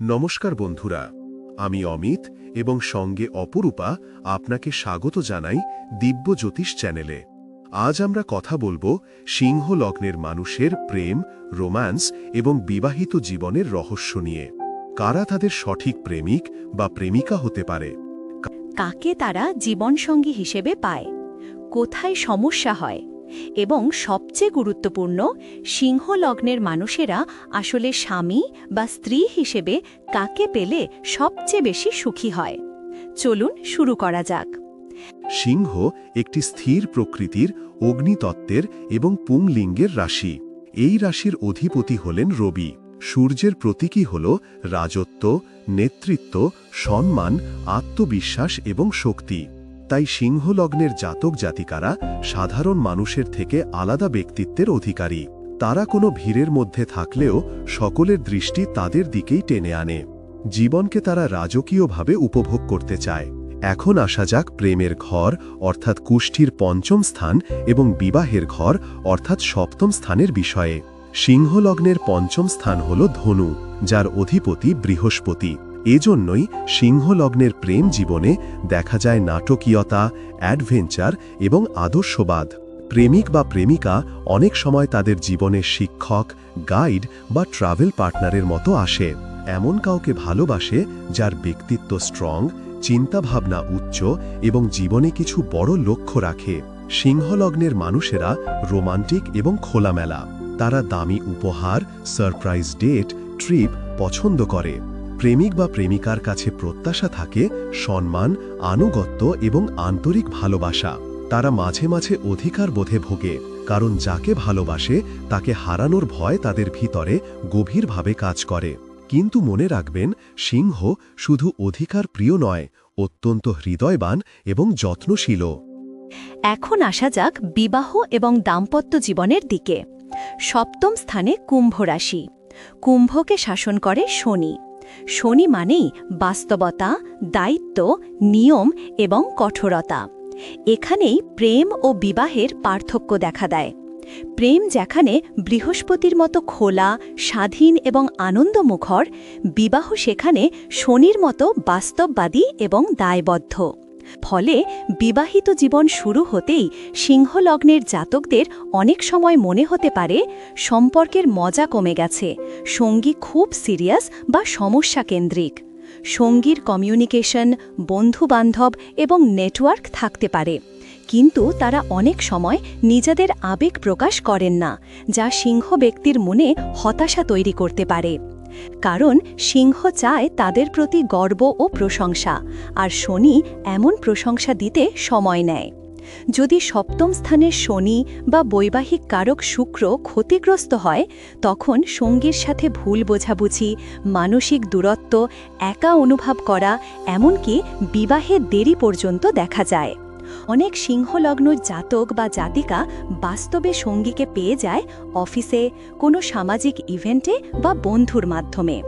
নমস্কার বন্ধুরা, আমি অমিত এবং সঙ্গে অপরূপা আপনাকে স্বাগত জানাই দিব্য জ্যোতিষ চ্যানেলে। আজ আমরা কথা বলব সিংহ লগ্নের মানুষের প্রেম, রোম্যান্স এবং বিবাহিত জীবনের রহস্য নিয়ে। কারা তাদের সঠিক প্রেমিক বা প্রেমিকা হতে পারে? কাকে তারা জীবনসঙ্গী হিসেবে পায়? কোথায় সমস্যা হয়? এবং সবচেয়ে গুরুত্বপূর্ণ সিংহ লগ্নের মানুষেরা আসলে স্বামী বা স্ত্রী হিসেবে কাকে পেলে সবচেয়ে বেশি সুখী হয়? চলুন শুরু করা যাক। সিংহ একটি স্থির প্রকৃতির, অগ্নিতত্ত্বের এবং পুংলিঙ্গের রাশি। এই রাশির অধিপতি হলেন রবি। সূর্যের প্রতীকী হল রাজত্ব, নেতৃত্ব, সম্মান, আত্মবিশ্বাস এবং শক্তি। তাই সিংহলগ্নের জাতক জাতিকারা সাধারণ মানুষের থেকে আলাদা ব্যক্তিত্বের অধিকারী। তারা কোনো ভিড়ের মধ্যে থাকলেও সকলের দৃষ্টি তাদের দিকেই টেনে আনে। জীবনকে তারা রাজকীয়ভাবে উপভোগ করতে চায়। এখন আসা যাক প্রেমের ঘর, অর্থাৎ কুষ্ঠির পঞ্চম স্থান, এবং বিবাহের ঘর, অর্থাৎ সপ্তম স্থানের বিষয়ে। সিংহলগ্নের পঞ্চম স্থান হল ধনু, যার অধিপতি বৃহস্পতি। এজন্যই সিংহলগ্নের প্রেম জীবনে দেখা যায় নাটকীয়তা, অ্যাডভেঞ্চার এবং আদর্শবাদ। প্রেমিক বা প্রেমিকা অনেক সময় তাদের জীবনের শিক্ষক, গাইড বা ট্রাভেল পার্টনারের মতো আসে। এমন কাউকে ভালোবাসে যার ব্যক্তিত্ব স্ট্রং, চিন্তাভাবনা উচ্চ এবং জীবনে কিছু বড় লক্ষ্য রাখে। সিংহলগ্নের মানুষেরা রোমান্টিক এবং খোলামেলা। তারা দামি উপহার, সারপ্রাইজ ডেট, ট্রিপ পছন্দ করে। প্রেমিক বা প্রেমিকার কাছে প্রত্যাশা থাকে, সম্মান, আনুগত্য এবং আন্তরিক ভালোবাসা। তারা মাঝে মাঝে অধিকার বোধে ভোগে, কারণ যাকে ভালোবাসে, তাকে হারানোর ভয় তাদের ভিতরে গভীরভাবে কাজ করে। কিন্তু মনে রাখবেন, সিংহ শুধু অধিকার প্রিয় নয়, অত্যন্ত হৃদয়বান এবং যত্নশীলও। এখন আসা যাক বিবাহ এবং দাম্পত্য জীবনের দিকে। সপ্তম স্থানে কুম্ভ রাশি। কুম্ভকে শাসন করে শনি। শনি মানেই বাস্তবতা, দায়িত্ব, নিয়ম এবং কঠোরতা। এখানেই প্রেম ও বিবাহের পার্থক্য দেখা দেয়। প্রেম যেখানে বৃহস্পতির মতো খোলা, স্বাধীন এবং আনন্দমুখর, বিবাহ সেখানে শনির মতো বাস্তববাদী এবং দায়বদ্ধ। ফলে বিবাহিত জীবন শুরু হতেই সিংহলগ্নের জাতকদের অনেক সময় মনে হতে পারে সম্পর্কের মজা কমে গেছে, সঙ্গী খুব সিরিয়াস বা সমস্যা কেন্দ্রিক সঙ্গীর কমিউনিকেশন, বন্ধুবান্ধব এবং নেটওয়ার্ক থাকতে পারে, কিন্তু তারা অনেক সময় নিজেদের আবেগ প্রকাশ করেন না, যা সিংহ ব্যক্তির মনে হতাশা তৈরি করতে পারে। কারণ সিংহ চায় তাদের প্রতি গর্ব ও প্রশংসা, আর শনি এমন প্রশংসা দিতে সময় নেয়। যদি সপ্তম স্থানের শনি বা বৈবাহিক কারক শুক্র ক্ষতিগ্রস্ত হয়, তখন সঙ্গীর সাথে ভুল বোঝাবুঝি, মানসিক দূরত্ব, একা অনুভব করা, এমনকি বিবাহের দেরি পর্যন্ত দেখা যায়। অনেক সিংহলগ্ন জাতক বা জাতিকা বাস্তবে সঙ্গীকে পেয়ে যায় অফিসে, কোনো সামাজিক ইভেন্টে বা বন্ধুর মাধ্যমে।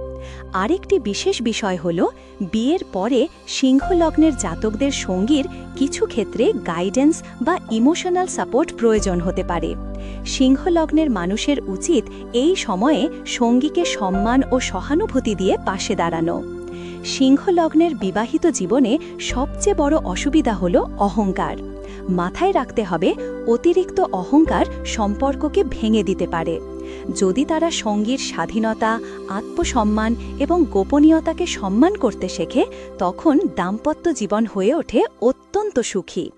আরেকটি বিশেষ বিষয় হল, বিয়ের পরে সিংহলগ্নের জাতকদের সঙ্গীর কিছু ক্ষেত্রে গাইডেন্স বা ইমোশনাল সাপোর্ট প্রয়োজন হতে পারে। সিংহলগ্নের মানুষের উচিত এই সময়ে সঙ্গীকে সম্মান ও সহানুভূতি দিয়ে পাশে দাঁড়ানো। সিংহলগ্নের বিবাহিত জীবনে সবচেয়ে বড় অসুবিধা হল অহংকার। মাথায় রাখতে হবে, অতিরিক্ত অহংকার সম্পর্ককে ভেঙে দিতে পারে। যদি তারা সঙ্গীর স্বাধীনতা, আত্মসম্মান এবং গোপনীয়তাকে সম্মান করতে শেখে, তখন দাম্পত্য জীবন হয়ে ওঠে অত্যন্ত সুখী।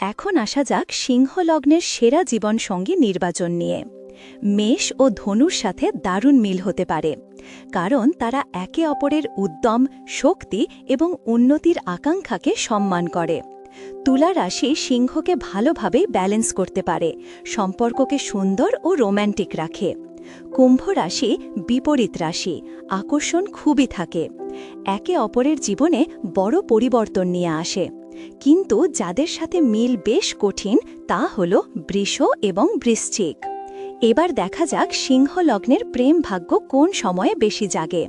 এখন আসা যাক সিংহলগ্নের সেরা জীবন সঙ্গী নির্বাচন নিয়ে। মেষ ও ধনুর সাথে দারুণ মিল হতে পারে, কারণ তারা একে অপরের উদ্যম, শক্তি এবং উন্নতির আকাঙ্ক্ষাকে সম্মান করে। তুলা রাশি সিংহকে ভালোভাবে ব্যালেন্স করতে পারে, সম্পর্ককে সুন্দর ও রোম্যান্টিক রাখে। কুম্ভ রাশি বিপরীত রাশি, আকর্ষণ খুবই থাকে, একে অপরের জীবনে বড় পরিবর্তন নিয়ে আসে। কিন্তু যাদের সাথে মিল বেশ কঠিন, তা হল বৃষ এবং বৃশ্চিক। এবার দেখা যাক সিংহ লগ্নের প্রেম ভাগ্য কোন সময়ে বেশি জাগে।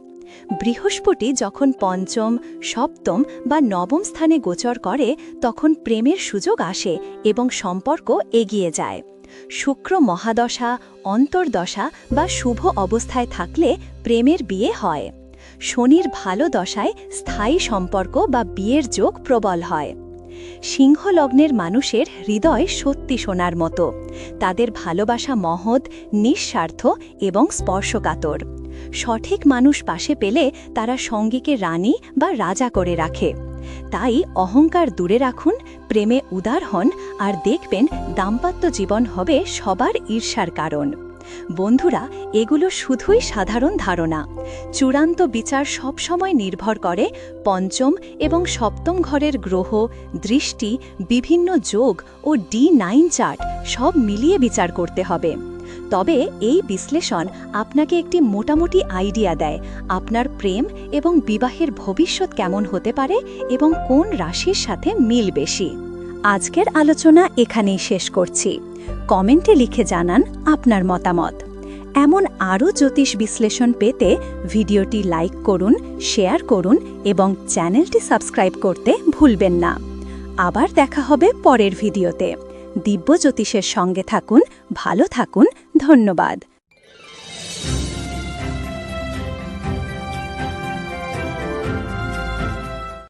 বৃহস্পতি যখন পঞ্চম, সপ্তম বা নবম স্থানে গোচর করে, তখন প্রেমের সুযোগ আসে এবং সম্পর্ক এগিয়ে যায়। শুক্র মহাদশা, অন্তর্দশা বা শুভ অবস্থায় থাকলে প্রেমের বিয়ে হয়। শনির ভালো দশায় স্থায়ী সম্পর্ক বা বিয়ের যোগ প্রবল হয়। সিংহ লগ্নের মানুষের হৃদয় সত্যি সোনার মতো। তাদের ভালোবাসা মহৎ, নিঃস্বার্থ এবং স্পর্শকাতর। সঠিক মানুষ পাশে পেলে তারা সঙ্গীকে রানী বা রাজা করে রাখে। তাই অহংকার দূরে রাখুন, প্রেমে উদার হন আর দেখবেন দাম্পত্য জীবন হবে সবার ঈর্ষার কারণ। বন্ধুরা, এগুলো শুধুই সাধারণ ধারণা। চূড়ান্ত বিচার সবসময় নির্ভর করে পঞ্চম এবং সপ্তম ঘরের গ্রহ, দৃষ্টি, বিভিন্ন যোগ ও ডি নাইন চার্ট সব মিলিয়ে বিচার করতে হবে। তবে এই বিশ্লেষণ আপনাকে একটি মোটামুটি আইডিয়া দেয়, আপনার প্রেম এবং বিবাহের ভবিষ্যৎ কেমন হতে পারে এবং কোন রাশির সাথে মিল বেশি। আজকের আলোচনা এখানেই শেষ করছি। কমেন্টে লিখে জানান আপনার মতামত। এমন আরও জ্যোতিষ বিশ্লেষণ পেতে ভিডিওটি লাইক করুন, শেয়ার করুন এবং চ্যানেলটি সাবস্ক্রাইব করতে ভুলবেন না। আবার দেখা হবে পরের ভিডিওতে। দিব্য জ্যোতিষের সঙ্গে থাকুন, ভালো থাকুন, ধন্যবাদ।